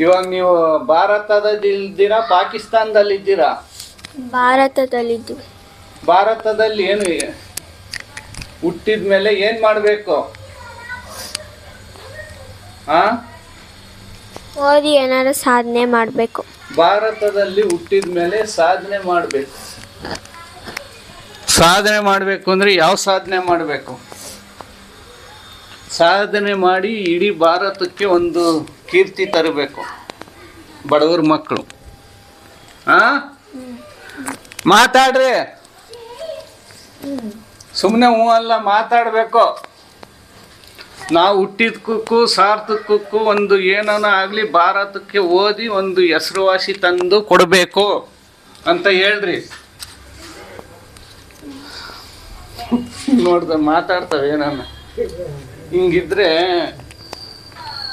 ಇವಾಗ ನೀವು ಭಾರತದಲ್ಲಿದ್ದೀರಾ ಪಾಕಿಸ್ತಾನದಲ್ಲಿದ್ದೀರಾ? ಪಾಕಿಸ್ತಾನದಲ್ಲಿ ಇದ್ದೀರಾ ಭಾರತದಲ್ಲಿದ್ದು. ಭಾರತದಲ್ಲಿ ಏನು ಹುಟ್ಟಿದ ಮೇಲೆ ಏನು ಮಾಡಬೇಕು? ಹಾಂ ಓದಿ ಏನಾದ್ರು ಸಾಧನೆ ಮಾಡಬೇಕು. ಭಾರತದಲ್ಲಿ ಹುಟ್ಟಿದ ಮೇಲೆ ಸಾಧನೆ ಮಾಡಬೇಕು. ಸಾಧನೆ ಮಾಡಬೇಕು ಅಂದ್ರೆ ಯಾವ ಸಾಧನೆ ಮಾಡಬೇಕು? ಸಾಧನೆ ಮಾಡಿ ಇಡೀ ಭಾರತಕ್ಕೆ ಒಂದು ಕೀರ್ತಿ ತರಬೇಕು. ಬಡವರ ಮಕ್ಕಳು ಆ? ಮಾತಾಡ್ರಿ. ಸುಮ್ಮನೆ ಹ್ಞೂ ಅಲ್ಲ, ಮಾತಾಡಬೇಕು. ನಾವು ಹುಟ್ಟಿದಕ್ಕೂ ಸಾರ್ಥಕಕ್ಕೂ ಒಂದು ಏನನ ಆಗಲಿ ಭಾರತಕ್ಕೆ ಓದಿ ಒಂದು ಹೆಸರುವಾಸಿ ತಂದು ಕೊಡಬೇಕು ಅಂತ ಹೇಳ್ರಿ. ನೋಡ್ದ ಮಾತಾಡ್ತವೆ ಏನನ್ನ. ಹಿಂಗಿದ್ರೆ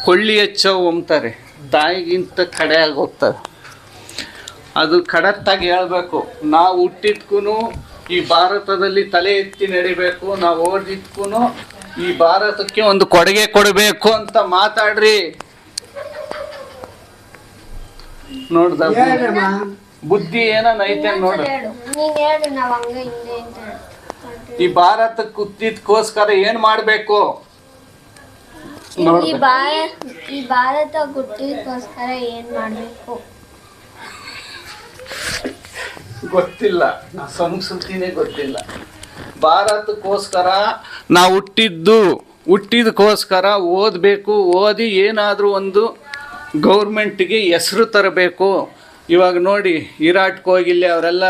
ಕೊಳ್ಳಿ ಹೆಚ್ಚೋ ಅಂತಾರೆ ತಾಯಿಗಿಂತ ಕಡೆ ಹೋಗ್ತಾರೆ ಅದು ಕಡತ್ತಾಗಿ ಹೇಳ್ಬೇಕು. ನಾವು ಹುಟ್ಟಿದ್ಕೂ ಈ ಭಾರತದಲ್ಲಿ ತಲೆ ಎತ್ತಿ ನಡಿಬೇಕು ನಾವು ಓದಿದ್ಕೂ ಈ ಭಾರತಕ್ಕೆ ಒಂದು ಕೊಡುಗೆ ಕೊಡಬೇಕು ಅಂತ ಮಾತಾಡ್ರಿ. ನೋಡ್ದ ಬುದ್ಧಿ? ಏನೋ ಐತೆ ನೋಡ. ನೀನ್ ಹೇಳು ನಾವ್ ಹಂಗ ಹಿಂಗೆ ಈ ಭಾರತಕ್ಕೆ ಹುಟ್ಟಿದ್ಕೋಸ್ಕರ ಏನ್ ಮಾಡ್ಬೇಕು? ಈ ಭಾರತ ಈ ಭಾರತ ಹುಟ್ಟಿದಕ್ಕೋಸ್ಕರ ಏನ್ ಮಾಡ್ಬೇಕು? ಗೊತ್ತಿಲ್ಲ. ಸಂಸ್ಕೃತಿನೇ ಗೊತ್ತಿಲ್ಲ. ಭಾರತಕ್ಕೋಸ್ಕರ ನಾವು ಹುಟ್ಟಿದ್ದು ಹುಟ್ಟಿದಕ್ಕೋಸ್ಕರ ಓದಬೇಕು ಓದಿ ಏನಾದರೂ ಒಂದು ಗೌರ್ಮೆಂಟ್ಗೆ ಹೆಸರು ತರಬೇಕು. ಇವಾಗ ನೋಡಿ ವಿರಾಟ್ ಕೊಹ್ಲಿ ಅವರೆಲ್ಲ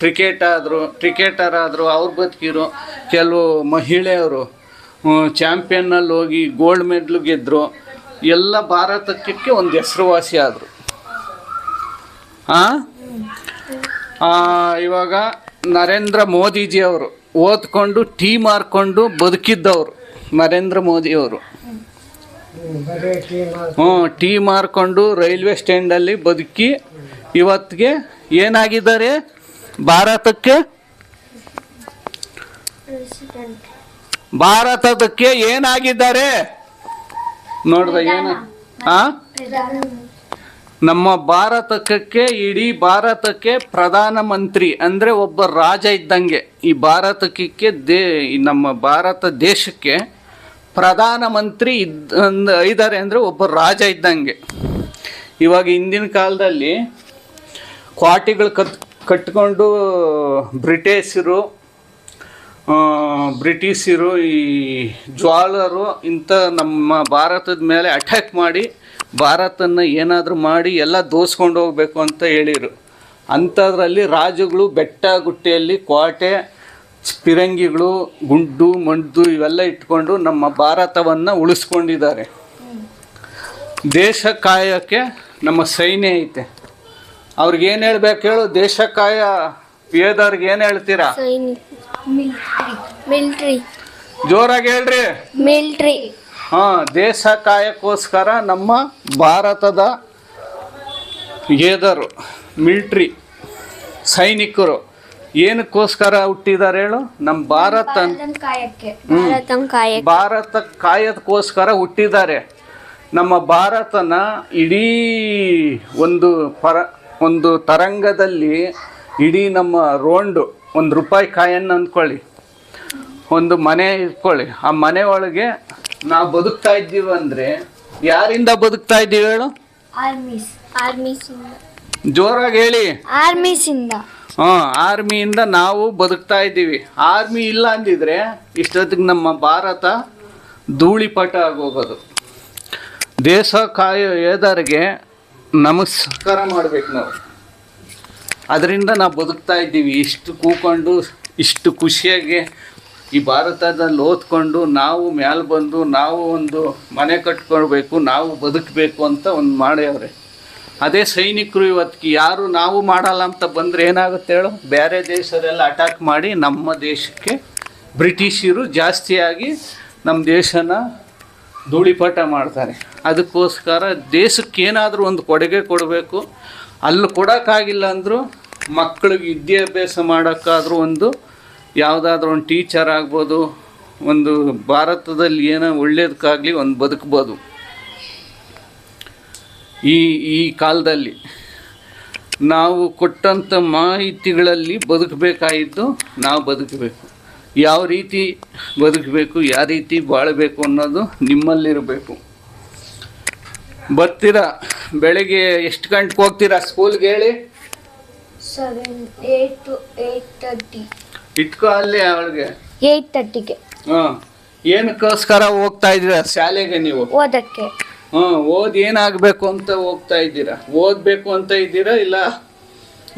ಕ್ರಿಕೆಟ್ ಆದರು ಕ್ರಿಕೆಟರ್ ಆದರು ಅವ್ರು ಬದುಕಿರು ಕೆಲವು ಮಹಿಳೆಯರು ಚಾಂಪಿಯನ್ನಲ್ಲಿ ಹೋಗಿ ಗೋಲ್ಡ್ ಮೆಡ್ಲು ಗೆದ್ದರು ಎಲ್ಲ ಭಾರತಕ್ಕೆ ಒಂದು ಹೆಸರುವಾಸಿ ಆದರು. ಇವಾಗ ನರೇಂದ್ರ ಮೋದಿಜಿ ಅವರು ಓದ್ಕೊಂಡು ಟೀ ಮಾರ್ಕೊಂಡು ಬದುಕಿದ್ದವರು ನರೇಂದ್ರ ಮೋದಿಯವರು ಹ್ಞೂ ಟೀ ಮಾರ್ಕೊಂಡು ರೈಲ್ವೆ ಸ್ಟ್ಯಾಂಡಲ್ಲಿ ಬದುಕಿ ಇವತ್ತಿಗೆ ಏನಾಗಿದ್ದಾರೆ? ಭಾರತಕ್ಕೆ ಭಾರತದಕ್ಕೆ ಏನಾಗಿದ್ದಾರೆ? ನೋಡ್ದ ಏನ? ಆ? ನಮ್ಮ ಭಾರತಕ್ಕೆ ಇಡೀ ಭಾರತಕ್ಕೆ ಪ್ರಧಾನಮಂತ್ರಿ ಅಂದರೆ ಒಬ್ಬ ರಾಜ ಇದ್ದಂಗೆ. ಈ ಭಾರತಕ್ಕೆ ದೇ ನಮ್ಮ ಭಾರತ ದೇಶಕ್ಕೆ ಪ್ರಧಾನಮಂತ್ರಿ ಇದ್ದ ಇದ್ದಾರೆ ಅಂದರೆ ಒಬ್ಬ ರಾಜ ಇದ್ದಂಗೆ. ಇವಾಗ ಹಿಂದಿನ ಕಾಲದಲ್ಲಿ ಕ್ವಾಟಿಗಳು ಕತ್ ಕಟ್ಕೊಂಡು ಬ್ರಿಟಿಷರು ಬ್ರಿಟಿಷರು ಈ ಜ್ವಾಲರು ಇಂಥ ನಮ್ಮ ಭಾರತದ ಮೇಲೆ ಅಟ್ಯಾಕ್ ಮಾಡಿ ಭಾರತನ ಏನಾದರೂ ಮಾಡಿ ಎಲ್ಲ ದೋಸ್ಕೊಂಡು ಹೋಗಬೇಕು ಅಂತ ಹೇಳಿರು. ಅಂಥದ್ರಲ್ಲಿ ರಾಜುಗಳು ಬೆಟ್ಟ ಗುಟ್ಟೆಯಲ್ಲಿ ಕೋಟೆ ಪಿರಂಗಿಗಳು ಗುಂಡು ಮಂಡು ಇವೆಲ್ಲ ಇಟ್ಕೊಂಡು ನಮ್ಮ ಭಾರತವನ್ನು ಉಳಿಸ್ಕೊಂಡಿದ್ದಾರೆ. ದೇಶ ಕಾಯೋಕ್ಕೆ ನಮ್ಮ ಸೈನ್ಯ ಐತೆ. ಅವ್ರಿಗೇನು ಹೇಳ್ಬೇಕು ಹೇಳು? ದೇಶ ಕಾಯ ಪಿಯೋದವ್ರಿಗೆ ಏನ್ ಹೇಳ್ತೀರಾ? ಸೈನಿಕ ಮಿಲ್ಟ್ರಿ ಜೋರಾಗಿ ಹೇಳ್ರಿ. ಮಿಲ್ಟ್ರಿ ಹಾ ದೇಶ ಕಾಯಕ್ಕೋಸ್ಕರ ನಮ್ಮ ಭಾರತದ ಏದರು ಮಿಲ್ಟ್ರಿ ಸೈನಿಕರು ಏನಕ್ಕೋಸ್ಕರ ಹುಟ್ಟಿದ್ದಾರೆ ಹೇಳು? ನಮ್ಮ ಭಾರತ ಕಾಯಕ್ಕೆ. ಭಾರತಂ ಕಾಯಕ್ಕೆ. ಭಾರತ ಕಾಯದಕ್ಕೋಸ್ಕರ ಹುಟ್ಟಿದ್ದಾರೆ. ನಮ್ಮ ಭಾರತನ ಇಡೀ ಒಂದು ಪರ ಒಂದು ತರಂಗದಲ್ಲಿ ಇಡೀ ನಮ್ಮ ರೋಂಡು ಒಂದು ರೂಪಾಯಿ ಕಾಯನ್ನು ಅಂದ್ಕೊಳ್ಳಿ. ಒಂದು ಮನೆ ಇಟ್ಕೊಳ್ಳಿ. ಆ ಮನೆ ಒಳಗೆ ನಾವು ಬದುಕ್ತಾ ಇದ್ದೀವಿ ಅಂದರೆ ಯಾರಿಂದ ಬದುಕ್ತಾ ಇದ್ದೀವಿ ಹೇಳು? ಜೋರಾಗಿ ಹೇಳಿ. ಆರ್ಮೀಸಿಂದ ಹಾಂ ಆರ್ಮಿಯಿಂದ ನಾವು ಬದುಕ್ತಾ ಇದ್ದೀವಿ. ಆರ್ಮಿ ಇಲ್ಲ ಅಂದಿದ್ರೆ ಇಷ್ಟೊತ್ತಿಗೆ ನಮ್ಮ ಭಾರತ ಧೂಳಿಪಟ ಆಗೋಗೋದು. ದೇಶ ಕಾಯೋ ಯೋಧರಿಗೆ ನಮಸ್ಕಾರ ಮಾಡ್ಬೇಕು ನಾವು. ಅದರಿಂದ ನಾವು ಬದುಕ್ತಾ ಇದ್ದೀವಿ. ಇಷ್ಟು ಕೂಕೊಂಡು, ಇಷ್ಟು ಖುಷಿಯಾಗಿ ಈ ಭಾರತದಲ್ಲಿ ಓದ್ಕೊಂಡು ನಾವು ಮ್ಯಾಲೆ ಬಂದು, ನಾವು ಒಂದು ಮನೆ ಕಟ್ಕೊಳ್ಬೇಕು, ನಾವು ಬದುಕಬೇಕು ಅಂತ ಒಂದು ಮಾಡ್ಯವ್ರೆ. ಅದೇ ಸೈನಿಕರು ಇವತ್ತಿಗೆ ಯಾರು ನಾವು ಮಾಡಲ್ಲ ಅಂತ ಬಂದರೆ ಏನಾಗುತ್ತೆ ಹೇಳು? ಬೇರೆ ದೇಶದೆಲ್ಲ ಅಟ್ಯಾಕ್ ಮಾಡಿ ನಮ್ಮ ದೇಶಕ್ಕೆ ಬ್ರಿಟಿಷರು ಜಾಸ್ತಿಯಾಗಿ ನಮ್ಮ ದೇಶನ ಧೂಳಿಪಾಠ ಮಾಡ್ತಾರೆ. ಅದಕ್ಕೋಸ್ಕರ ದೇಶಕ್ಕೇನಾದರೂ ಒಂದು ಕೊಡುಗೆ ಕೊಡಬೇಕು. ಅಲ್ಲಿ ಕೊಡೋಕ್ಕಾಗಿಲ್ಲ ಅಂದರೂ ಮಕ್ಕಳಿಗೆ ವಿದ್ಯಾಭ್ಯಾಸ ಮಾಡೋಕ್ಕಾದರೂ ಒಂದು ಯಾವುದಾದ್ರೂ ಒಂದು ಟೀಚರ್ ಆಗ್ಬೋದು, ಒಂದು ಭಾರತದಲ್ಲಿ ಏನೋ ಒಳ್ಳೇದಕ್ಕಾಗಲಿ ಒಂದು ಬದುಕ್ಬೋದು. ಈ ಈ ಕಾಲದಲ್ಲಿ ನಾವು ಕೊಟ್ಟಂಥ ಮಾಹಿತಿಗಳಲ್ಲಿ ಬದುಕಬೇಕಾಗಿದ್ದು ನಾವು ಬದುಕಬೇಕು. ಯಾವ ರೀತಿ ಬದುಕಬೇಕು, ಯಾವ ರೀತಿ ಬಾಳಬೇಕು ಅನ್ನೋದು ನಿಮ್ಮಲ್ಲಿರಬೇಕು. ಬರ್ತೀರಾ? ಬೆಳಿಗ್ಗೆ ಎಷ್ಟು ಗಂಟೆಗೆ ಹೋಗ್ತೀರಾ ಸ್ಕೂಲ್ಗೆ ಹೇಳಿ? Seven eight to eight thirty ಇಟ್ಕೋ ಅಲ್ಲಿ ಅವಳಿಗೆ. ಏಟ್ ತರ್ಟಿಗೆ ಹಾಂ. ಏನಕ್ಕೋಸ್ಕರ ಹೋಗ್ತಾ ಇದ್ದೀರಾ ಶಾಲೆಗೆ ನೀವು? ಓದಕ್ಕೆ. ಹಾಂ ಓದಿ ಏನಾಗಬೇಕು ಅಂತ ಹೋಗ್ತಾ ಇದ್ದೀರಾ? ಓದಬೇಕು ಅಂತ ಇದ್ದೀರಾ ಇಲ್ಲ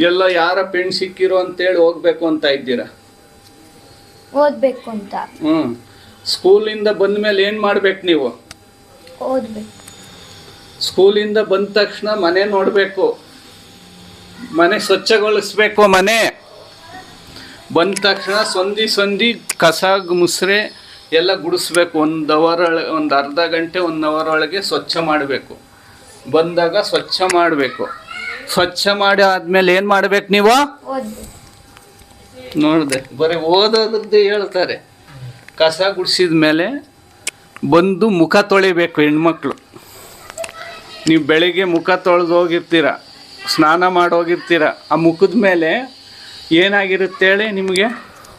ಎಲ್ಲ ಯಾರ ಪೆಣ್ ಸಿಕ್ಕಿರೋ ಅಂತೇಳಿ ಹೋಗ್ಬೇಕು ಅಂತ ಇದ್ದೀರಾ? ಓದಬೇಕು ಅಂತ. ಹ್ಞೂ ಸ್ಕೂಲಿಂದ ಬಂದ ಮೇಲೆ ಏನು ಮಾಡ್ಬೇಕು ನೀವು? ಓದಬೇಕು. ಸ್ಕೂಲಿಂದ ಬಂದ ತಕ್ಷಣ ಮನೆ ನೋಡಬೇಕು. ಮನೆ ಸ್ವಚ್ಛಗೊಳಿಸ್ಬೇಕು ಮನೆ. ಬಂದ ತಕ್ಷಣ ಸಂಧಿ ಸಂಧಿ ಕಸ, ಮುಸ್ರೆ ಎಲ್ಲ ಗುಡಿಸ್ಬೇಕು. ಒಂದು ಅವರ್ ಒಂದು ಅರ್ಧ ಗಂಟೆ, ಒಂದು ಅವರ್ ಒಳಗೆ ಸ್ವಚ್ಛ ಮಾಡಬೇಕು. ಬಂದಾಗ ಸ್ವಚ್ಛ ಮಾಡಬೇಕು. ಸ್ವಚ್ಛ ಮಾಡಿ ಆದಮೇಲೆ ಏನು ಮಾಡ್ಬೇಕು ನೀವು? ನೋಡಿದೆ. ಬರೀ ಓದೋದ್ರದ್ದು ಹೇಳ್ತಾರೆ. ಕಸ ಗುಡಿಸಿದ ಮೇಲೆ ಬಂದು ಮುಖ ತೊಳಿಬೇಕು ಹೆಣ್ಮಕ್ಳು. ನೀವು ಬೆಳಿಗ್ಗೆ ಮುಖ ತೊಳೆದು ಹೋಗಿರ್ತೀರ ಸ್ನಾನ ಮಾಡಿ ಹೋಗಿರ್ತೀರ ಆ ಮುಖದ ಮೇಲೆ ಏನಾಗಿರುತ್ತೆ ಹೇಳಿ ನಿಮಗೆ?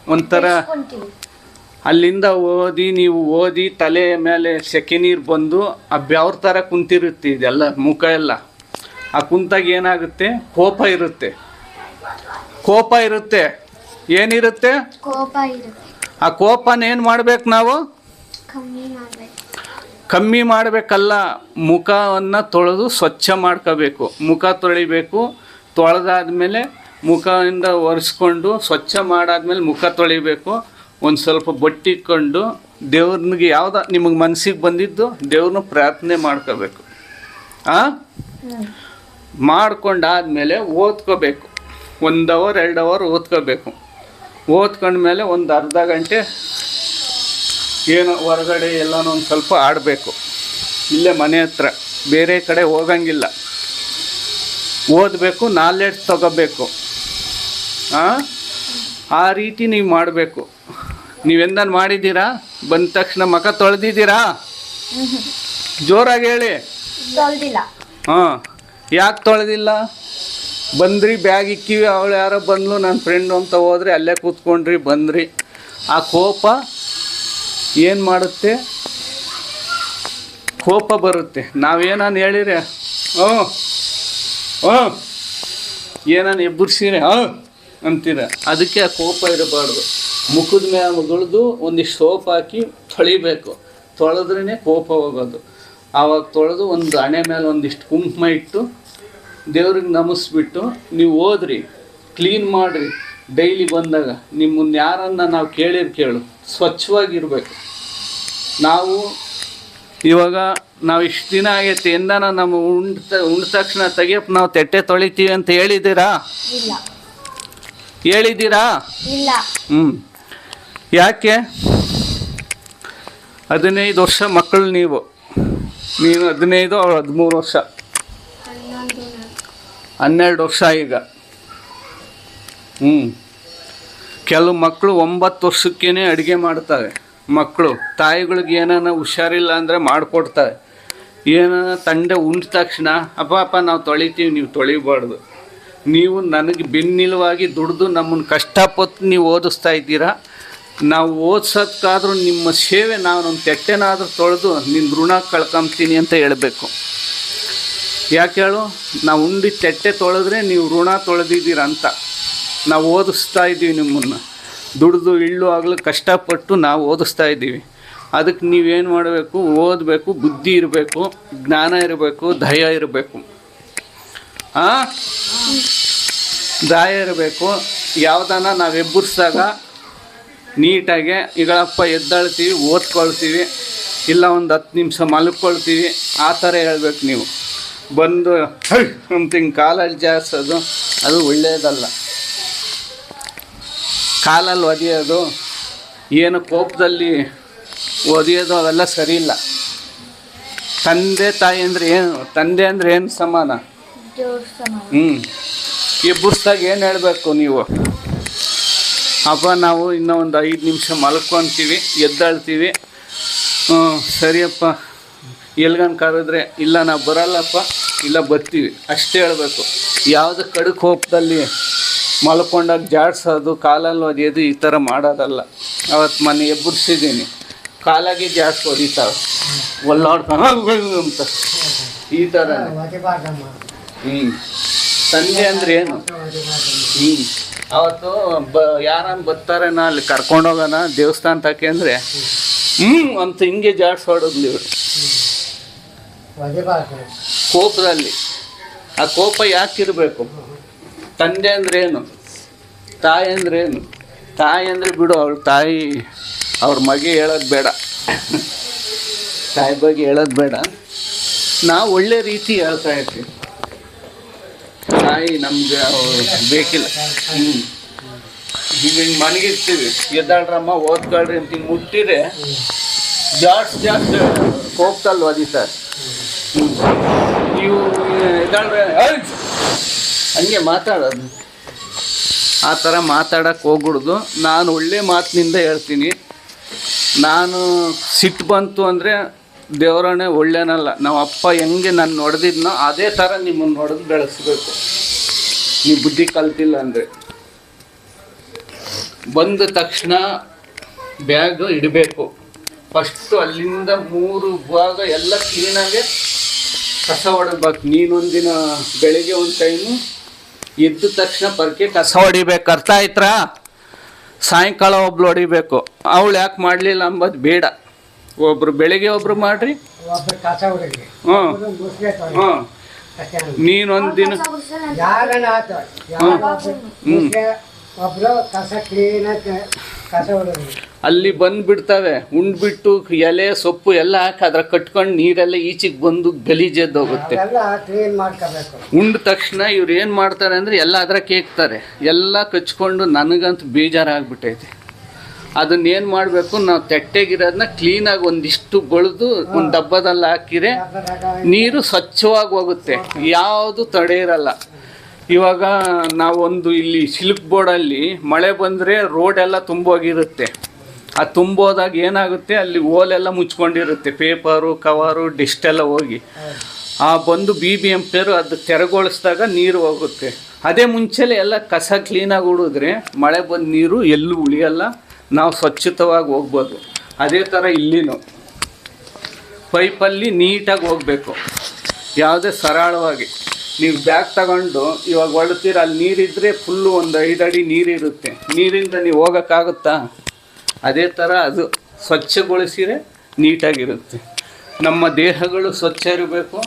ಒಂಥರ ಅಲ್ಲಿಂದ ಓದಿ ನೀವು ಓದಿ ತಲೆ ಮೇಲೆ ಸೆಕೆ ನೀರು ಬಂದು ಆ ಬೆವ್ರ ಥರ ಕುಂತಿರುತ್ತೆ ಇದೆಲ್ಲ ಮುಖ ಎಲ್ಲ. ಆ ಕುಂತಾಗ ಏನಾಗುತ್ತೆ? ಕೋಪ ಇರುತ್ತೆ. ಕೋಪ ಇರುತ್ತೆ. ಏನಿರುತ್ತೆ? ಆ ಕೋಪನ ಏನು ಮಾಡ್ಬೇಕು ನಾವು? ಕಮ್ಮಿ ಮಾಡಬೇಕಲ್ಲ, ಮುಖವನ್ನು ತೊಳೆದು ಸ್ವಚ್ಛ ಮಾಡ್ಕೋಬೇಕು. ಮುಖ ತೊಳಿಬೇಕು, ತೊಳೆದಾದ್ಮೇಲೆ ಮುಖದಿಂದ ಒರೆಸ್ಕೊಂಡು ಸ್ವಚ್ಛ ಮಾಡಾದ್ಮೇಲೆ ಮುಖ ತೊಳಿಬೇಕು. ಒಂದು ಸ್ವಲ್ಪ ಬಟ್ಟಿಕೊಂಡು ದೇವ್ರನಿಗೆ ಯಾವ್ದು ನಿಮಗೆ ಮನಸ್ಸಿಗೆ ಬಂದಿದ್ದು ದೇವ್ರನ್ನ ಪ್ರಾರ್ಥನೆ ಮಾಡ್ಕೋಬೇಕು. ಆ? ಮಾಡ್ಕೊಂಡಾದ್ಮೇಲೆ ಓದ್ಕೋಬೇಕು. ಒಂದು ಅವರ್ ಎರಡು ಅವರ್ ಓದ್ಕೋಬೇಕು. ಓದ್ಕೊಂಡ್ಮೇಲೆ ಒಂದು ಅರ್ಧ ಗಂಟೆ ಏನು ಹೊರಗಡೆ ಎಲ್ಲನೂ ಒಂದು ಸ್ವಲ್ಪ ಆಡಬೇಕು. ಇಲ್ಲೇ ಮನೆ ಹತ್ರ ಬೇರೆ ಕಡೆ ಹೋಗಂಗಿಲ್ಲ. ಓದಬೇಕು ನಾಲೆಡ್ಜ್ ತಗೋಬೇಕು. ಆ? ಆ ರೀತಿ ನೀವು ಮಾಡಬೇಕು. ನೀವೆಂದನ್ ಮಾಡಿದ್ದೀರಾ? ಬಂದ ತಕ್ಷಣ ಮಖ ತೊಳೆದಿದ್ದೀರಾ? ಜೋರಾಗಿ ಹೇಳಿ. ತೊಳ್ದಿಲ್ಲ. ಹಾಂ. ಯಾಕೆ ತೊಳೆದಿಲ್ಲ? ಬಂದ್ರಿ ಬ್ಯಾಗ್ ಇಕ್ಕಿವಿ ಅವಳು ಯಾರೋ ಬಂದ್ಲು ನನ್ನ ಫ್ರೆಂಡು ಅಂತ ಹೋದ್ರಿ ಅಲ್ಲೇ ಕೂತ್ಕೊಂಡ್ರಿ ಬಂದ್ರಿ. ಆ ಕೋಪ ಏನು ಮಾಡುತ್ತೆ? ಕೋಪ ಬರುತ್ತೆ. ನಾವೇನಾನು ಹೇಳಿರಿ? ಓ ಓ, ಏನಾನು ಎಬ್ಬರ್ಸಿರಿ? ಓ, ಅಂತೀರ. ಅದಕ್ಕೆ ಆ ಕೋಪ ಇರಬಾರ್ದು. ಮುಖದ ಮೇಲೆ ಮುಗಿಳ್ದು ಒಂದಿಷ್ಟು ಸೋಪ್ ಹಾಕಿ ತೊಳಿಬೇಕು. ತೊಳೆದ್ರೇ ಕೋಪ ಹೋಗೋದು. ಆವಾಗ ತೊಳೆದು ಒಂದು ಹಣೆ ಮೇಲೆ ಒಂದಿಷ್ಟು ಕುಂಕುಮ ಇಟ್ಟು ದೇವ್ರಿಗೆ ನಮಿಸ್ಬಿಟ್ಟು ನೀವು ಓದ್ರಿ ಕ್ಲೀನ್ ಮಾಡಿರಿ. ಡೈಲಿ ಬಂದಾಗ ನಿಮ್ಮನ್ನ ಯಾರನ್ನ ನಾವು ಕೇಳಿರ್ ಕೇಳು. ಸ್ವಚ್ಛವಾಗಿರ್ಬೇಕು. ನಾವು ಇವಾಗ ನಾವು ಇಷ್ಟು ದಿನ ಆಗೈತೆ ಎಂದನ ನಮ್ಮ ಉಂಡ ಉಂಡ ತಕ್ಷಣ ತೆಗಿಯಪ್ಪ ನಾವು ತೆಟ್ಟೆ ತೊಳಿತೀವಿ ಅಂತ ಹೇಳಿದ್ದೀರಾ? ಹೇಳಿದ್ದೀರಾ? ಹ್ಞೂ ಯಾಕೆ? ಹದಿನೈದು ವರ್ಷ ಮಕ್ಕಳು ನೀವು. ನೀನು ಹದಿನೈದು ಅವ್ರು ಹದಿಮೂರು ವರ್ಷ. ಹನ್ನೆರಡು ವರ್ಷ ಈಗ. ಹ್ಞೂ ಕೆಲವು ಮಕ್ಕಳು ಒಂಬತ್ತು ವರ್ಷಕ್ಕೇನೆ ಅಡುಗೆ ಮಾಡ್ತವೆ ಮಕ್ಕಳು, ತಾಯಿಗಳಿಗೆ ಏನಾನ ಹುಷಾರಿಲ್ಲ ಅಂದರೆ ಮಾಡಿಕೊಡ್ತವೆ ಏನಾನ ತಂಡ ಉಂಡ ತಕ್ಷಣ, ಅಪ್ಪ ಅಪ್ಪ, ನಾವು ತೊಳಿತೀವಿ, ನೀವು ತೊಳಿಬಾರ್ದು. ನೀವು ನನಗೆ ಬೆನ್ನಿಲುವಾಗಿ ದುಡಿದು ನಮ್ಮನ್ನು ಕಷ್ಟಪಟ್ಟು ನೀವು ಓದಿಸ್ತಾ ಇದ್ದೀರಾ? ನಾವು ಓದ್ಸೋದಕ್ಕಾದ್ರೂ ನಿಮ್ಮ ಸೇವೆ ನಾವು ನಮ್ಮ ತೆಟ್ಟೆನಾದರೂ ತೊಳೆದು ನಿನ್ನ ಋಣ ಕಳ್ಕೊಂತೀನಿ ಅಂತ ಹೇಳಬೇಕು. ಯಾಕೆ ಹೇಳು? ನಾವು ಉಂಡಿ ತೆಟ್ಟೆ ತೊಳೆದ್ರೆ ನೀವು ಋಣ ತೊಳೆದಿದ್ದೀರ ಅಂತ ನಾವು ಓದಿಸ್ತಾ ಇದ್ದೀವಿ ನಿಮ್ಮನ್ನು. ದುಡಿದು ಇಳ್ಳು ಆಗಲು ಕಷ್ಟಪಟ್ಟು ನಾವು ಓದಿಸ್ತಾ ಇದ್ದೀವಿ. ಅದಕ್ಕೆ ನೀವೇನು ಮಾಡಬೇಕು? ಓದಬೇಕು, ಬುದ್ಧಿ ಇರಬೇಕು, ಜ್ಞಾನ ಇರಬೇಕು ದಯ ಇರಬೇಕು. ಆ? ದಯ ಇರಬೇಕು. ಯಾವುದನ್ನ ನಾವು ಎಬ್ಬರಿಸಿದಾಗ ನೀಟಾಗೆ ಈಗಳಪ್ಪ ಎದ್ದಾಳ್ತೀವಿ, ಓದ್ಕೊಳ್ತೀವಿ. ಇಲ್ಲ ಒಂದು ಹತ್ತು ನಿಮಿಷ ಮಲ್ಕೊಳ್ತೀವಿ. ಆ ಥರ ಹೇಳ್ಬೇಕು ನೀವು. ಬಂದು, ಹೈ ಅಂತ ಹಿಂಗೆ ಕಾಲಲ್ಲಿ ಜಾರಿಸೋದು ಅದು ಒಳ್ಳೆಯದಲ್ಲ ಕಾಲಲ್ಲಿ ಒದೆಯೋದು ಏನು ಕೋಪದಲ್ಲಿ ಒದೆಯೋದು ಅವೆಲ್ಲ ಸರಿ ಇಲ್ಲ. ತಂದೆ ತಾಯಿ ಅಂದರೆ ಏನು ತಂದೆ ಅಂದರೆ ಏನು ಸಮಾನ? ಹ್ಞೂ ಎಬ್ಬರಿಸ್ದಾಗ ಏನು ಹೇಳಬೇಕು ನೀವು? ಅಪ್ಪ ನಾವು ಇನ್ನೂ ಒಂದು ಐದು ನಿಮಿಷ ಮಲ್ಕೊತೀವಿ ಎದ್ದಾಳ್ತೀವಿ. ಹ್ಞೂ ಸರಿಯಪ್ಪ. ಎಲ್ಗನ್ ಕರೆದ್ರೆ ಇಲ್ಲ ನಾವು ಬರಲ್ಲಪ್ಪ ಇಲ್ಲ ಬರ್ತೀವಿ. ಅಷ್ಟೇ ಹೇಳಬೇಕು. ಯಾವುದು ಕಡು ಹೋಪದಲ್ಲಿ ಮಲ್ಕೊಂಡಾಗ ಜಾಡ್ಸೋದು ಕಾಲಲ್ಲಿ ಒದೆಯೋದು ಈ ಥರ ಮಾಡೋದಲ್ಲ. ಅವತ್ತು ಮನೆ ಎಬ್ಬರಿಸಿದ್ದೀನಿ ಕಾಲಾಗಿ ಜಾಡ್ಸಿ ಹೊಡಿತಾವೆ ಒಲ್ಲಾಡ್ಕೊಂಡು ಅಂತ. ಈ ಥರ ಹ್ಞೂ ಸಂಜೆ ಅಂದ್ರೆ ಏನು? ಹ್ಞೂ ಅವತ್ತು ಬ ಯಾರನ್ನ ನಾ ಅಲ್ಲಿ ಕರ್ಕೊಂಡೋಗೋಣ ದೇವಸ್ಥಾನ ತಕ್ಕೆ ಅಂದರೆ? ಹ್ಞೂ ಅಂತ ಹಿಂಗೆ ಜಾಡ್ಸ್ ನೀವು. ಕೋಪದಲ್ಲಿ ಆ ಕೋಪ ಯಾಕಿರಬೇಕು? ತಂದೆ ಅಂದ್ರೆ ಏನು? ತಾಯಿ ಅಂದ್ರೆ ಏನು? ತಾಯಿ ಅಂದ್ರೆ ಬಿಡು ಅವ್ರ ತಾಯಿ, ಅವ್ರ ಮಗೆ ಹೇಳೋದು ಬೇಡ. ತಾಯಿ ಬಗ್ಗೆ ಹೇಳೋದು ಬೇಡ. ನಾವು ಒಳ್ಳೆ ರೀತಿ ಹೇಳ್ತಾ ಇರ್ತೀವಿ. ತಾಯಿ ನಮ್ಗೆ ಬೇಕಿಲ್ಲ. ಹ್ಞೂ ಹಿಂಗೆ ಮನಗಿರ್ತೀವಿ. ಎದ್ದಾಳ್ರಮ್ಮ ಓದ್ಕೊಳ್ರಿ ಅಂತ ಹಿಂಗೆ ಮುಟ್ಟಿದ್ರೆ ಜಾಸ್ತಿ ಜಾಸ್ತಿ ಹೋಗ್ತಲ್ವ ಅದಿ ಹ್ಮ್. ನೀವು ಎದ್ದಾಳ್ರೆ! ಹಂಗೆ ಮಾತಾಡೋದು ಆ ಥರ ಮಾತಾಡಕ್ಕೆ ಹೋಗ್ಬಿಡ್ದು. ನಾನು ಒಳ್ಳೆ ಮಾತಿನಿಂದ ಹೇಳ್ತೀನಿ. ನಾನು ಸಿಟ್ಟು ಬಂತು ಅಂದರೆ ದೇವರನ್ನೇ ಒಳ್ಳೆನಲ್ಲ. ನಾವು ಅಪ್ಪ ಹೆಂಗೆ ನಾನು ನೋಡ್ದಿದ್ನೋ ಅದೇ ಥರ ನಿಮ್ಮನ್ನು ನೋಡಿದು ಬೆಳೆಸ್ಬೇಕು. ನೀವು ಬುದ್ಧಿ ಕಲ್ತಿಲ್ಲ ಅಂದರೆ. ಬಂದ ತಕ್ಷಣ ಬ್ಯಾಗ್ ಇಡಬೇಕು. ಫಸ್ಟು ಅಲ್ಲಿಂದ ಮೂರು ಭಾಗ ಎಲ್ಲ ಕ್ಲೀನಾಗೆ ಕಸ ಹೊಡೆದ್ಬೇಕು ನೀನೊಂದಿನ ಬೆಳಿಗ್ಗೆ ಒಂದು ಟೈಮು ಎದ್ದ ತಕ್ಷಣ ಪರ್ಕೆ ಕಸ ಹೊಡಿಬೇಕು. ಅರ್ಥ ಆಯ್ತಾ ಸಾಯಂಕಾಲ ಒಬ್ಳು ಹೊಡಿಬೇಕು. ಅವಳು ಯಾಕೆ ಮಾಡಲಿಲ್ಲ ಅಂಬದು ಬೇಡ. ಒಬ್ರು ಬೆಳಿಗ್ಗೆ ಒಬ್ರು ಮಾಡ್ರಿ. ಒಬ್ಬರು ಕಸ ಹುಡುಗಿ ಹ್ಞೂ. ಹ್ಞೂ. ನೀನೊಂದಿನ ಕಸ ಆತ? ಅಲ್ಲಿ ಬಂದ್ಬಿಡ್ತವೆ. ಉಂಡ್ಬಿಟ್ಟು ಎಲೆ ಸೊಪ್ಪು ಎಲ್ಲ ಹಾಕಿ ಅದ್ರ ಕಟ್ಕೊಂಡು ನೀರೆಲ್ಲ ಈಚೆಗೆ ಬಂದು ಗಲೀಜೆದ್ದು ಹೋಗುತ್ತೆ ಅವೆಲ್ಲ ಕ್ಲೀನ್ ಮಾಡ್ಕೋಬೇಕು? ಉಂಡ ತಕ್ಷಣ ಇವ್ರು ಏನು ಮಾಡ್ತಾರೆ ಅಂದರೆ ಎಲ್ಲ ಅದರ ಕೇಕ್ತಾರೆ ಎಲ್ಲ ಕಚ್ಕೊಂಡು ನನಗಂತೂ ಬೇಜಾರಾಗ್ಬಿಟ್ಟೈತೆ. ಅದನ್ನ ಏನು ಮಾಡಬೇಕು? ನಾವು ತೆಟ್ಟೆಗಿರೋದನ್ನ ಕ್ಲೀನಾಗಿ ಒಂದಿಷ್ಟು ಗೊಳೆದು ಒಂದು ಡಬ್ಬದಲ್ಲಿ ಹಾಕಿರೆ ನೀರು ಸ್ವಚ್ಛವಾಗಿ ಹೋಗುತ್ತೆ. ಯಾವುದು ತಡೆ ಇರಲ್ಲ. ಇವಾಗ ನಾವೊಂದು ಇಲ್ಲಿ ಸಿಲ್ಕ್ ಬೋರ್ಡಲ್ಲಿ ಮಳೆ ಬಂದರೆ ರೋಡ್ ಎಲ್ಲ ತುಂಬೋಗಿರುತ್ತೆ. ಆ ತುಂಬೋದಾಗ ಏನಾಗುತ್ತೆ? ಅಲ್ಲಿ ಓಲೆಲ್ಲ ಮುಚ್ಕೊಂಡಿರುತ್ತೆ. ಪೇಪರು, ಕವರು, ಡಿಸ್ಟ್ ಎಲ್ಲ ಹೋಗಿ. ಆ ಬಂದು ಬಿ ಬಿ ಎಂ ಪೇರು ಅದು ತೆರಗೊಳಿಸಿದಾಗ ನೀರು ಹೋಗುತ್ತೆ. ಅದೇ ಮುಂಚೆಲೆ ಎಲ್ಲ ಕಸ ಕ್ಲೀನಾಗಿ ಉಡಿದ್ರೆ ಮಳೆ ಬಂದು ನೀರು ಎಲ್ಲೂ ಉಳಿಯಲ್ಲ. ನಾವು ಸ್ವಚ್ಛತವಾಗಿ ಹೋಗ್ಬೋದು. ಅದೇ ಥರ ಇಲ್ಲಿನೂ. ಪೈಪಲ್ಲಿ ನೀಟಾಗಿ ಹೋಗಬೇಕು. ಯಾವುದೇ ಸರಳವಾಗಿ. ನೀವು ಬ್ಯಾಗ್ ತಗೊಂಡು ಇವಾಗ ಹೊಳ್ತೀರ ಅಲ್ಲಿ ನೀರಿದ್ದರೆ ಫುಲ್ಲು ಒಂದು ಐದು ಅಡಿ ನೀರಿರುತ್ತೆ. ನೀರಿಂದ ನೀವು ಹೋಗೋಕ್ಕಾಗುತ್ತಾ? ಅದೇ ಥರ ಅದು ಸ್ವಚ್ಛಗೊಳಿಸಿದರೆ ನೀಟಾಗಿರುತ್ತೆ. ನಮ್ಮ ದೇಹಗಳು ಸ್ವಚ್ಛ ಇರಬೇಕು.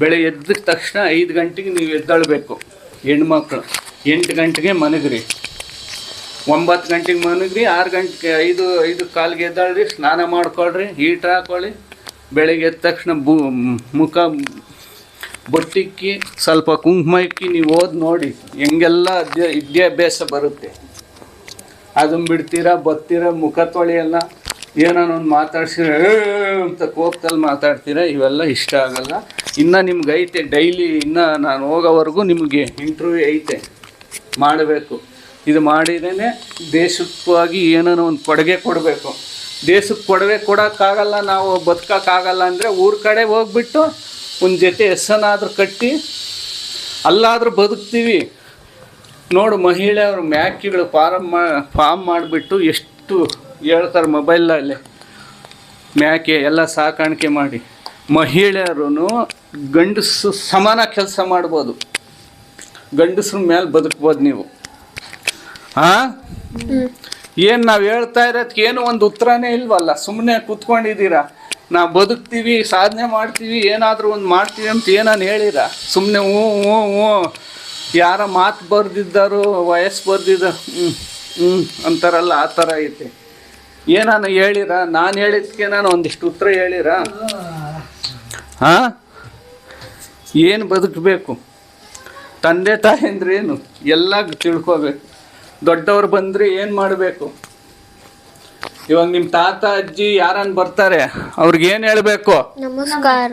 ಬೆಳೆ ಎದ್ದ ತಕ್ಷಣ ಐದು ಗಂಟೆಗೆ ನೀವು ಎದ್ದೇಳಬೇಕು. ಹೆಣ್ಮಕ್ಳು, ಎಂಟು ಗಂಟೆಗೆ ಮನಗ್ರಿ ಒಂಬತ್ತು ಗಂಟೆಗೆ ಮನಗ್ರಿ ಆರು ಗಂಟೆಗೆ, ಐದು ಐದು ಕಾಲಿಗೆ ಎದ್ದಾಳ್ರಿ, ಸ್ನಾನ ಮಾಡ್ಕೊಳ್ರಿ, ಹೀಟ್ರ್ ಹಾಕೊಳ್ಳಿ. ಬೆಳಗ್ಗೆ ಎದ್ದ ತಕ್ಷಣ ಬು, ಮುಖ ಬೊಟ್ಟಿಕ್ಕಿ, ಸ್ವಲ್ಪ ಕುಂಕುಮ ಇಕ್ಕಿ, ನೀವು ಓದಿ ನೋಡಿ. ಹೆಂಗೆಲ್ಲ ವಿದ್ಯಾಭ್ಯಾಸ ಬರುತ್ತೆ. ಅದನ್ನ ಬಿಡ್ತೀರಾ, ಬತ್ತೀರಾ, ಮುಖ ತೊಳೆಯಲ್ಲ ಏನೋ ಒಂದು ಮಾತಾಡ್ಸಿರ ಅಂತ ಕೋಪದಲ್ಲಿ ಮಾತಾಡ್ತೀರಾ? ಇವೆಲ್ಲ ಇಷ್ಟ ಆಗಲ್ಲ. ಇನ್ನು ನಿಮ್ಗೆ ಐತೆ ಡೈಲಿ ಇನ್ನು ನಾನು ಹೋಗೋವರೆಗೂ ನಿಮಗೆ ಇಂಟರ್ವ್ಯೂ ಐತೆ. ಮಾಡಬೇಕು. ಇದು ಮಾಡಿದ್ರೇ ದೇಶಕ್ಕಾಗಿ ಏನೋ ಒಂದು ಕೊಡುಗೆ ಕೊಡಬೇಕು. ದೇಶಕ್ಕೆ ಕೊಡುಗೆ ಕೊಡೋಕ್ಕಾಗಲ್ಲ ನಾವು, ಬದುಕೋಕ್ಕಾಗಲ್ಲ ಅಂದರೆ ಊರ ಕಡೆ ಹೋಗ್ಬಿಟ್ಟು ಒಂದು ಜೊತೆ ಎಸ್ಸನ್ನಾದರೂ ಕಟ್ಟಿ, ಅಲ್ಲಾದರೂ ಬದುಕ್ತೀವಿ. ನೋಡು ಮಹಿಳೆಯರು ಮ್ಯಾಕಿಗಳು ಫಾರಮ್ ಮಾ, ಫಾರ್ಮ್ ಮಾಡಿಬಿಟ್ಟು ಎಷ್ಟು ಹೇಳ್ತಾರೆ ಮೊಬೈಲಲ್ಲಿ. ಮ್ಯಾಕೆ, ಎಲ್ಲ ಸಾಕಾಣಿಕೆ ಮಾಡಿ. ಮಹಿಳೆಯರು ಗಂಡಸು ಸಮಾನ ಕೆಲಸ ಮಾಡ್ಬೋದು. ಗಂಡಸ್ರ ಮೇಲೆ ಬದುಕ್ಬೋದು ನೀವು. ಹಾಂ ಏನು ನಾವು ಹೇಳ್ತಾ ಇರೋದಕ್ಕೆ ಏನು ಒಂದು ಉತ್ತರನೇ ಇಲ್ವಲ್ಲ? ಸುಮ್ಮನೆ ಕೂತ್ಕೊಂಡಿದ್ದೀರಾ? ನಾವು ಬದುಕ್ತೀವಿ, ಸಾಧನೆ ಮಾಡ್ತೀವಿ, ಏನಾದರೂ ಒಂದು ಮಾಡ್ತೀವಿ ಅಂತ ಏನಾನು ಹೇಳಿರ? ಸುಮ್ಮನೆ ಹ್ಞೂ ಹ್ಞೂ ಹ್ಞೂ ಯಾರ ಮಾತು ಬರೆದಿದ್ದಾರೋ ವಯಸ್ಸು ಬರ್ದಿದ್ದ ಹ್ಞೂ ಹ್ಞೂ ಅಂತಾರಲ್ಲ ಆ ಥರ ಐತೆ. ಏನಾನು ಹೇಳಿರ? ನಾನು ಹೇಳಿದ್ಕೆ ನಾನು ಒಂದಿಷ್ಟು ಉತ್ತರ ಹೇಳಿರ? ಹಾಂ? ಏನು ಬದುಕಬೇಕು? ತಂದೆ ತಾಯಿ ಅಂದ್ರೆ ಏನು? ಎಲ್ಲ ತಿಳ್ಕೊಬೇಕು. ದೊಡ್ಡವ್ರು ಬಂದರೆ ಏನು ಮಾಡಬೇಕು? ಇವಾಗ ನಿಮ್ಮ ತಾತ ಅಜ್ಜಿ ಯಾರನ್ನ ಬರ್ತಾರೆ? ಅವ್ರಿಗೆ ಏನು ಹೇಳಬೇಕು? ನಮಸ್ಕಾರ.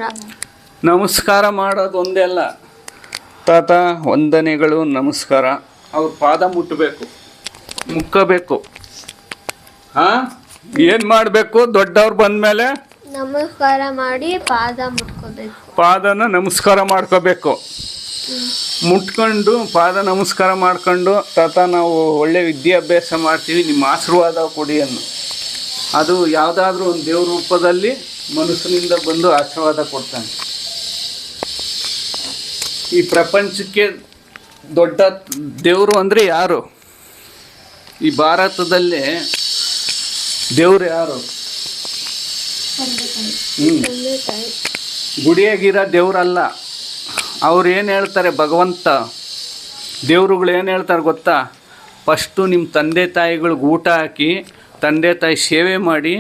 ನಮಸ್ಕಾರ ಮಾಡೋದು ಒಂದೇ ಅಲ್ಲ. ತಾತ ವಂದನೆಗಳು ನಮಸ್ಕಾರ. ಅವ್ರ ಪಾದ ಮುಟ್ಟಬೇಕು ಮುಕ್ಕಬೇಕು. ಹಾಂ? ಏನು ಮಾಡಬೇಕು? ದೊಡ್ಡವ್ರು ಬಂದಮೇಲೆ? ನಮಸ್ಕಾರ ಮಾಡಿ ಪಾದ ಮುಟ್ಕೋಬೇಕು. ಪಾದನ ನಮಸ್ಕಾರ ಮಾಡ್ಕೋಬೇಕು. ಮುಟ್ಕೊಂಡು ಪಾದ ನಮಸ್ಕಾರ ಮಾಡ್ಕೊಂಡು ತಾತ ನಾವು ಒಳ್ಳೆ ವಿದ್ಯಾಭ್ಯಾಸ ಮಾಡ್ತೀವಿ ನಿಮ್ಮ ಆಶೀರ್ವಾದ ಕೊಡಿ ಅನ್ನು. ಅದು ಯಾವುದಾದ್ರೂ ಒಂದು ದೇವ್ರ ರೂಪದಲ್ಲಿ ಮನಸ್ಸಿನಿಂದ ಬಂದು ಆಶೀರ್ವಾದ ಕೊಡ್ತಾನೆ. ಈ ಪ್ರಪಂಚಕ್ಕೆ ದೊಡ್ಡ ದೇವರು ಅಂದರೆ ಯಾರು? ಈ ಭಾರತದಲ್ಲಿ ದೇವ್ರು ಯಾರು? ಗುಡಿಯಾಗಿರೋ ದೇವ್ರಲ್ಲ. ಅವ್ರು ಏನು ಹೇಳ್ತಾರೆ ಭಗವಂತ? ದೇವ್ರುಗಳು ಏನು ಹೇಳ್ತಾರೆ ಗೊತ್ತಾ? ಫಸ್ಟು ನಿಮ್ಮ ತಂದೆ ತಾಯಿಗಳಿಗೆ ಊಟ ಹಾಕಿ, ತಂದೆ ತಾಯಿ ಸೇವೆ ಮಾಡಿ,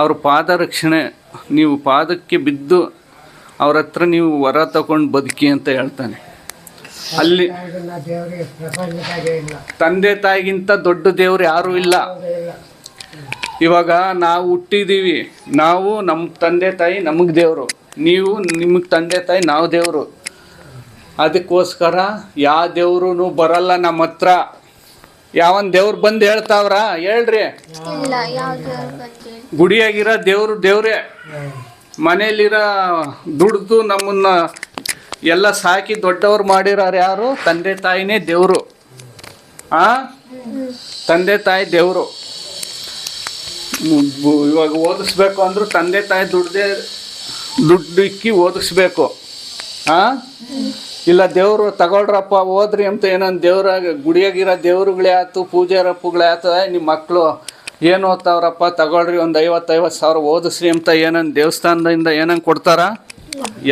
ಅವ್ರ ಪಾದರಕ್ಷಣೆ, ನೀವು ಪಾದಕ್ಕೆ ಬಿದ್ದು ಅವ್ರ ಹತ್ರ ನೀವು ವರ ತಗೊಂಡು ಬದುಕಿ ಅಂತ ಹೇಳ್ತಾನೆ. ಅಲ್ಲಿ ತಂದೆ ತಾಯಿಗಿಂತ ದೊಡ್ಡ ದೇವ್ರು ಯಾರೂ ಇಲ್ಲ. ಇವಾಗ ನಾವು ಹುಟ್ಟಿದೀವಿ. ನಾವು ನಮ್ಮ ತಂದೆ ತಾಯಿ ನಮಗೆ ದೇವರು. ನೀವು ನಿಮಗೆ ತಂದೆ ತಾಯಿ ನಾವು ದೇವರು. ಅದಕ್ಕೋಸ್ಕರ ಯಾವ ದೇವ್ರೂ ಬರಲ್ಲ ನಮ್ಮ ಹತ್ರ. ಯಾವನ್ ದೇವ್ರು ಬಂದು ಹೇಳ್ತಾವ್ರ? ಹೇಳ್ರಿ. ಗುಡಿಯಾಗಿರೋ ದೇವ್ರು ದೇವ್ರೇ. ಮನೇಲಿರೋ ದುಡ್ದು ನಮ್ಮನ್ನ ಎಲ್ಲ ಸಾಕಿ ದೊಡ್ಡವ್ರು ಮಾಡಿರೋರು ಯಾರು? ತಂದೆ ತಾಯಿನೇ ದೇವರು. ಆ? ತಂದೆ ತಾಯಿ ದೇವರು. ಇವಾಗ ಓದಿಸ್ಬೇಕು ಅಂದ್ರು ತಂದೆ ತಾಯಿ ದುಡ್ದೇ ದುಡ್ಡು ಇಕ್ಕಿ ಓದಿಸ್ಬೇಕು. ಆ? ಇಲ್ಲ ದೇವರು ತಗೊಳ್ರಪ್ಪ ಓದ್ರಿ ಅಂತ ಏನಂದ್ ದೇವ್ರಾಗ ಗುಡಿಯಾಗಿರೋ ದೇವ್ರುಗಳೇ ಆಯ್ತು ಪೂಜಾರಪ್ಪಗಳೇ ಆಯ್ತು ನಿಮ್ಮ ಮಕ್ಕಳು ಏನು ಓದ್ತಾವ್ರಪ್ಪ? ತಗೊಳ್ರಿ, ಒಂದು ಐವತ್ತೈವತ್ತು ಸಾವಿರ ಓದಿಸ್ರಿ ಅಂತ ಏನೇನು ದೇವಸ್ಥಾನದಿಂದ ಏನೇನು ಕೊಡ್ತಾರ?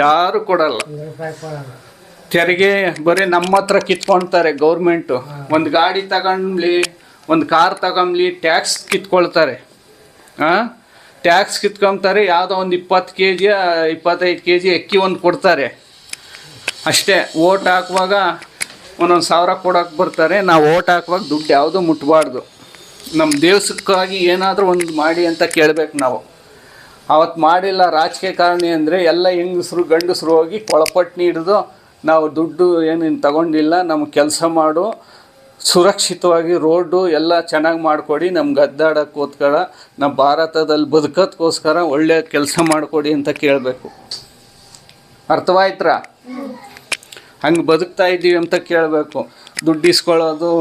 ಯಾರು ಕೊಡಲ್ಲ. ತೆರಿಗೆ ಬರೀ ನಮ್ಮ ಹತ್ರ ಕಿತ್ಕೊಳ್ತಾರೆ ಗೌರ್ಮೆಂಟು. ಒಂದು ಗಾಡಿ ತಗೊಂಡ್ಲಿ ಒಂದು ಕಾರ್ ತಗೊಂಬ್ಲಿ, ಟ್ಯಾಕ್ಸ್ ಕಿತ್ಕೊಳ್ತಾರೆ. ಹಾಂ ಟ್ಯಾಕ್ಸ್ ಕಿತ್ಕೊಂತಾರೆ ಯಾವುದೋ ಒಂದು ಇಪ್ಪತ್ತು ಕೆ ಜಿ ಇಪ್ಪತ್ತೈದು ಕೆ ಜಿ ಅಕ್ಕಿ ಒಂದು ಕೊಡ್ತಾರೆ. ಅಷ್ಟೇ, ಓಟ್ ಹಾಕುವಾಗ ಒಂದೊಂದು ಸಾವಿರ ಕೊಡೋಕೆ ಬರ್ತಾರೆ. ನಾವು ಓಟ್ ಹಾಕುವಾಗ ದುಡ್ಡು ಯಾವುದೂ ಮುಟ್ಬಾರ್ದು. ನಮ್ಮ ದೇವಸಕ್ಕಾಗಿ ಏನಾದರೂ ಒಂದು ಮಾಡಿ ಅಂತ ಕೇಳಬೇಕು ನಾವು. ಅವತ್ತು ಮಾಡಿಲ್ಲ ರಾಜಕೀಯ ಕಾರಣಿ ಅಂದರೆ ಎಲ್ಲ ಹೆಂಗಸರು, ಗಂಡಸರು ಹೋಗಿ ಕೊಳಪಟ್ಟು ನೀಡಿದು ನಾವು ದುಡ್ಡು ಏನೇನು ತಗೊಂಡಿಲ್ಲ ನಮ್ಗೆ ಕೆಲಸ ಮಾಡು, ಸುರಕ್ಷಿತವಾಗಿ ರೋಡು ಎಲ್ಲ ಚೆನ್ನಾಗಿ ಮಾಡಿಕೊಡಿ ನಮ್ಗೆ ಗದ್ದಾಡೋಕ್ಕೋಸ್ಕರ ನಮ್ಮ ಭಾರತದಲ್ಲಿ ಬದುಕೋದಕ್ಕೋಸ್ಕರ ಒಳ್ಳೆಯ ಕೆಲಸ ಮಾಡಿಕೊಡಿ ಅಂತ ಕೇಳಬೇಕು. ಅರ್ಥವಾಯ್ತ್ರಾ? ಹಂಗೆ ಬದುಕ್ತಾ ಇದ್ದೀವಿ ಅಂತ ಕೇಳಬೇಕು. ದುಡ್ಡು ಇಸ್ಕೊಳ್ಳೋದು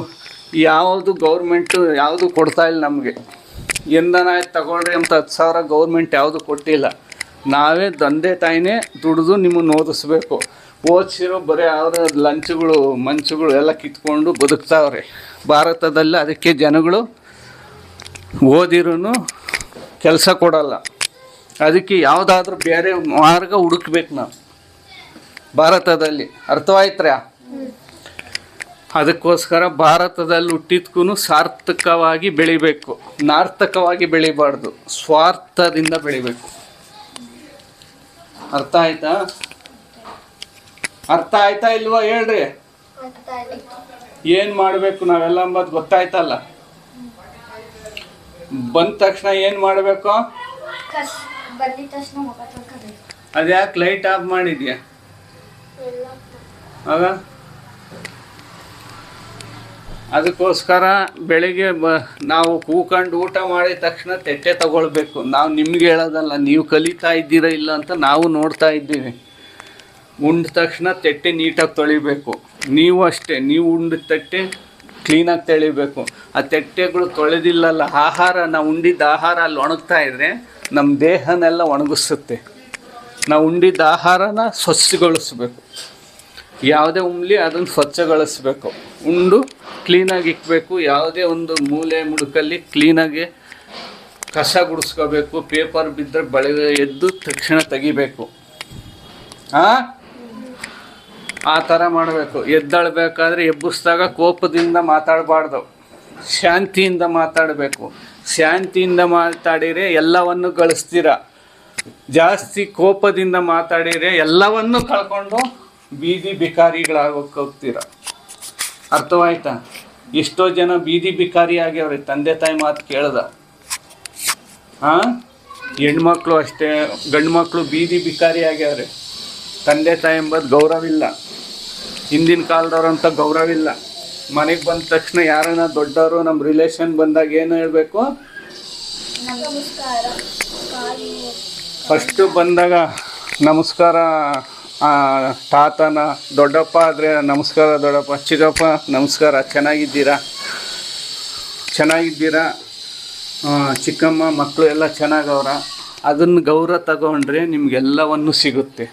ಯಾವುದು ಗೌರ್ಮೆಂಟು ಯಾವುದು ಕೊಡ್ತಾ ಇಲ್ಲ ನಮಗೆ. ಇಂಧನ ತಗೊಳ್ರಿ ಅಂತ ಹತ್ತು ಸಾವಿರ ಗೌರ್ಮೆಂಟ್ ಯಾವುದು ಕೊಟ್ಟಿಲ್ಲ. ನಾವೇ ತಂದೆ ತಾಯಿನೇ ದುಡಿದು ನಿಮ್ಮನ್ನು ಓದಿಸ್ಬೇಕು. ಓದಿಸಿರೋ ಬರೀ ಅವರ ಲಂಚಗಳು, ಮಂಚುಗಳು ಎಲ್ಲ ಕಿತ್ಕೊಂಡು ಬದುಕ್ತಾವ್ರೆ. ಭಾರತದಲ್ಲಿ ಅದಕ್ಕೆ ಜನಗಳು ಓದಿರೂ ಕೆಲಸ ಕೊಡಲ್ಲ. ಅದಕ್ಕೆ ಯಾವುದಾದ್ರೂ ಬೇರೆ ಮಾರ್ಗ ಹುಡುಕ್ಬೇಕು ನಾವು. ಭಾರತದಲ್ಲಿ. ಅರ್ಥವಾಯ್ತ್ರಾ ಅದಕ್ಕೋಸ್ಕರ ಭಾರತದಲ್ಲಿ ಹುಟ್ಟಿದ್ಕೂ ಸಾರ್ಥಕವಾಗಿ ಬೆಳಿಬೇಕು. ನಾರ್ಥಕವಾಗಿ ಬೆಳಿಬಾರ್ದು. ಸ್ವಾರ್ಥದಿಂದ ಬೆಳಿಬೇಕು. ಅರ್ಥ ಆಯ್ತಾ? ಅರ್ಥ ಆಯ್ತಾ ಇಲ್ವಾ ಹೇಳ್ರಿ. ಏನು ಮಾಡಬೇಕು ನಾವೆಲ್ಲ ಅಂಬದು ಗೊತ್ತಾಯ್ತಲ್ಲ? ಬಂದ ತಕ್ಷಣ ಏನು ಮಾಡಬೇಕು? ಅದ್ಯಾಕೆ ಲೈಟ್ ಆಫ್ ಮಾಡಿದ್ಯಾ? ಆಗ ಅದಕ್ಕೋಸ್ಕರ ಬೆಳಿಗ್ಗೆ ಬ, ನಾವು ಕೂಕೊಂಡು ಊಟ ಮಾಡಿದ ತಕ್ಷಣ ತೆಟ್ಟೆ ತಗೊಳ್ಬೇಕು. ನಾವು ನಿಮ್ಗೆ ಹೇಳೋದಲ್ಲ, ನೀವು ಕಲಿತಾ ಇದ್ದೀರ ಇಲ್ಲ ಅಂತ ನಾವು ನೋಡ್ತಾ ಇದ್ದೀವಿ. ಉಂಡ ತಕ್ಷಣ ತೆಟ್ಟೆ ನೀಟಾಗಿ ತೊಳಿಬೇಕು. ನೀವು ಅಷ್ಟೇ, ನೀವು ಉಂಡ ತಟ್ಟೆ ಕ್ಲೀನಾಗಿ ತೊಳಿಬೇಕು. ಆ ತೆಟ್ಟೆಗಳು ತೊಳೆದಿಲ್ಲಲ್ಲ, ಆಹಾರ, ನಾವು ಉಂಡಿದ್ದ ಆಹಾರ ಅಲ್ಲಿ ಒಣಗ್ತಾ ಇದ್ರೆ ನಮ್ಮ ದೇಹನೆಲ್ಲ ಒಣಗಿಸುತ್ತೆ. ನಾವು ಉಂಡಿದ್ದ ಆಹಾರನ ಸ್ವಚ್ಛಗೊಳಿಸ್ಬೇಕು. ಯಾವುದೇ ಉಮ್ಲಿ ಅದನ್ನು ಸ್ವಚ್ಛಗೊಳಿಸ್ಬೇಕು. ಉಂಡು ಕ್ಲೀನಾಗಿ ಇಕ್ಕಬೇಕು ಯಾವುದೇ ಒಂದು ಮೂಲೆ ಮುಡುಕಲ್ಲಿ ಕ್ಲೀನಾಗಿ ಕಸ ಗುಡಿಸ್ಕೋಬೇಕು. ಪೇಪರ್ ಬಿದ್ದರೆ ಬಳೆ ಎದ್ದು ತಕ್ಷಣ ತೆಗಿಬೇಕು. ಆ? ಆ ಥರ ಮಾಡಬೇಕು. ಎದ್ದಾಳಬೇಕಾದ್ರೆ ಎಬ್ಬಿಸ್ದಾಗ ಕೋಪದಿಂದ ಮಾತಾಡಬಾರ್ದು. ಶಾಂತಿಯಿಂದ ಮಾತಾಡಬೇಕು. ಶಾಂತಿಯಿಂದ ಮಾತಾಡಿದರೆ ಎಲ್ಲವನ್ನು ಗಳಿಸ್ತೀರ ಜಾಸ್ತಿ ಕೋಪದಿಂದ ಮಾತಾಡಿದರೆ ಎಲ್ಲವನ್ನು ಕಳ್ಕೊಂಡು ಬೀದಿ ಬಿಕಾರಿಗಳಾಗೋಕೆ ಹೋಗ್ತೀರ ಅರ್ಥವಾಯ್ತಾ? ಎಷ್ಟೋ ಜನ ಬೀದಿ ಬಿಕಾರಿ ಆಗ್ಯಾವ್ರಿ ತಂದೆ ತಾಯಿ ಮಾತು ಕೇಳ್ದ. ಹಾಂ ಹೆಣ್ಮಕ್ಳು ಅಷ್ಟೇ ಗಂಡು ಮಕ್ಕಳು ಬೀದಿ ಬಿಕಾರಿ ಆಗ್ಯಾವ್ರಿ ತಂದೆ ತಾಯಿ ಎಂಬುದು ಗೌರವಿಲ್ಲ. ಹಿಂದಿನ ಕಾಲದವ್ರಂತ ಗೌರವಿಲ್ಲ. ಮನೆಗೆ ಬಂದ ತಕ್ಷಣ ಯಾರನ್ನ ದೊಡ್ಡವರು ನಮ್ಮ ರಿಲೇಷನ್ ಬಂದಾಗ ಏನು ಹೇಳಬೇಕು? ಫಸ್ಟು ಬಂದಾಗ ನಮಸ್ಕಾರ. ತಾತನ ದೊಡ್ಡಪ್ಪ ಆದರೆ ನಮಸ್ಕಾರ ದೊಡ್ಡಪ್ಪ. ಚಿಕ್ಕಪ್ಪ, ನಮಸ್ಕಾರ. ಚೆನ್ನಾಗಿದ್ದೀರಾ? ಚೆನ್ನಾಗಿದ್ದೀರಾ? ಚಿಕ್ಕಮ್ಮ ಮಕ್ಕಳು ಎಲ್ಲ ಚೆನ್ನಾಗವ್ರ? ಅದನ್ನು ಗೌರವ ತಗೊಂಡ್ರೆ ನಿಮಗೆಲ್ಲವನ್ನು ಸಿಗುತ್ತೆ.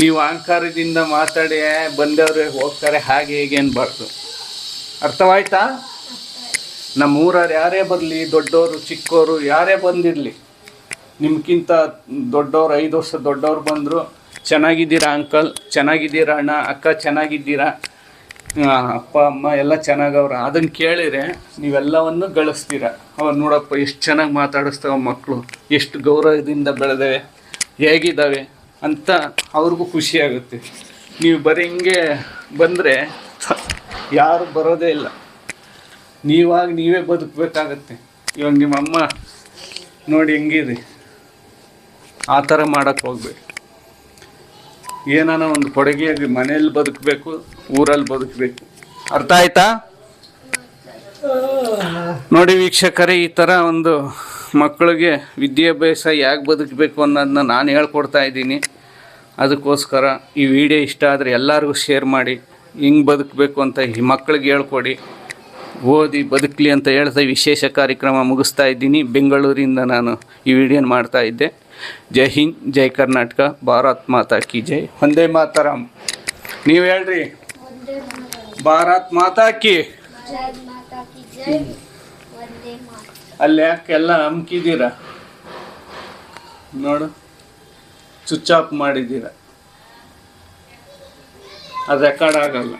ನೀವು ಅಹಂಕಾರದಿಂದ ಮಾತಾಡಿ ಬಂದವ್ರೆ, ಹೋಗ್ತಾರೆ, ಹಾಗೆ, ಹೇಗೆ ಅನ್ಬಾರ್ದು. ಅರ್ಥವಾಯ್ತಾ? ನಮ್ಮ ಊರವ್ರು ಯಾರೇ ಬರಲಿ ದೊಡ್ಡವರು ಚಿಕ್ಕವರು ಯಾರೇ ಬಂದಿರಲಿ ನಿಮ್ಗಿಂತ ದೊಡ್ಡವರು ಐದು ವರ್ಷ ದೊಡ್ಡವ್ರು ಬಂದರು ಚೆನ್ನಾಗಿದ್ದೀರಾ ಅಂಕಲ್? ಚೆನ್ನಾಗಿದ್ದೀರಾ ಅಣ್ಣ? ಅಕ್ಕ ಚೆನ್ನಾಗಿದ್ದೀರಾ? ಅಪ್ಪ, ಅಮ್ಮ ಎಲ್ಲ ಚೆನ್ನಾಗವ್ರ. ಅದನ್ನು ಕೇಳಿದ್ರೆ ನೀವೆಲ್ಲವನ್ನು ಗಳಿಸ್ತೀರ. ಅವ್ರು ನೋಡಪ್ಪ, ಎಷ್ಟು ಚೆನ್ನಾಗಿ ಮಾತಾಡಿಸ್ತಾವ ಮಕ್ಕಳು ಎಷ್ಟು ಗೌರವದಿಂದ ಬೆಳೆದವೆ. ಹೇಗಿದ್ದಾವೆ ಅಂತ ಅವ್ರಿಗೂ ಖುಷಿಯಾಗುತ್ತೆ ನೀವು ಬರೀ ಹಿಂಗೆ ಬಂದರೆ ಯಾರು ಬರೋದೇ ಇಲ್ಲ. ನೀವಾಗ ನೀವೇ ಬದುಕಬೇಕಾಗತ್ತೆ. ಇವಾಗ ನಿಮ್ಮ ಅಮ್ಮ ನೋಡಿ ಹೆಂಗಿದೆ. ಆ ಥರ ಮಾಡೋಕ್ಕೆ ಹೋಗ್ಬೇಡಿ. ಏನಾನ ಒಂದು ಕೊಡುಗೆಯಾಗಿ ಮನೆಯಲ್ಲಿ ಬದುಕಬೇಕು, ಊರಲ್ಲಿ ಬದುಕಬೇಕು. ಅರ್ಥ ಆಯ್ತಾ? ನೋಡಿ ವೀಕ್ಷಕರೇ, ಈ ಥರ ಒಂದು ಮಕ್ಕಳಿಗೆ ವಿದ್ಯಾಭ್ಯಾಸ ಯಾಕೆ ಬದುಕಬೇಕು ಅನ್ನೋದನ್ನ ನಾನು ಹೇಳ್ಕೊಡ್ತಾ ಇದ್ದೀನಿ. ಅದಕ್ಕೋಸ್ಕರ ಈ ವಿಡಿಯೋ ಇಷ್ಟ ಆದರೆ ಎಲ್ಲರಿಗೂ ಶೇರ್ ಮಾಡಿ. ಹಿಂಗೆ ಬದುಕಬೇಕು ಅಂತ ಈ ಮಕ್ಕಳಿಗೆ ಹೇಳ್ಕೊಡಿ. ಓದಿ, ಬದುಕಲಿ ಅಂತ ಹೇಳ್ತಾ ವಿಶೇಷ ಕಾರ್ಯಕ್ರಮ ಮುಗಿಸ್ತಾ ಇದ್ದೀನಿ. ಬೆಂಗಳೂರಿಂದ ನಾನು ಈ ವಿಡಿಯೋನ ಮಾಡ್ತಾ ಇದ್ದೆ. ಜೈ ಹಿಂದ್ ಜೈ ಕರ್ನಾಟಕ ಭಾರತ್ ಮಾತಾ ಕಿ ಜೈ. ಒಂದೇ ಮಾತಾರಾಮ್. ನೀವು ಹೇಳ್ರಿ. ಭಾರತ್ ಮಾತಾ ಕಿ. ಅಲ್ಲಿ ಯಾಕೆಲ್ಲ ಅಮ್ಕಿದ್ದೀರ ನೋಡು. ಸ್ವಿಚ್ ಆಫ್ ಮಾಡಿದ್ದೀರ ಅದು ರೆಕಾರ್ಡ್ ಆಗಲ್ಲ.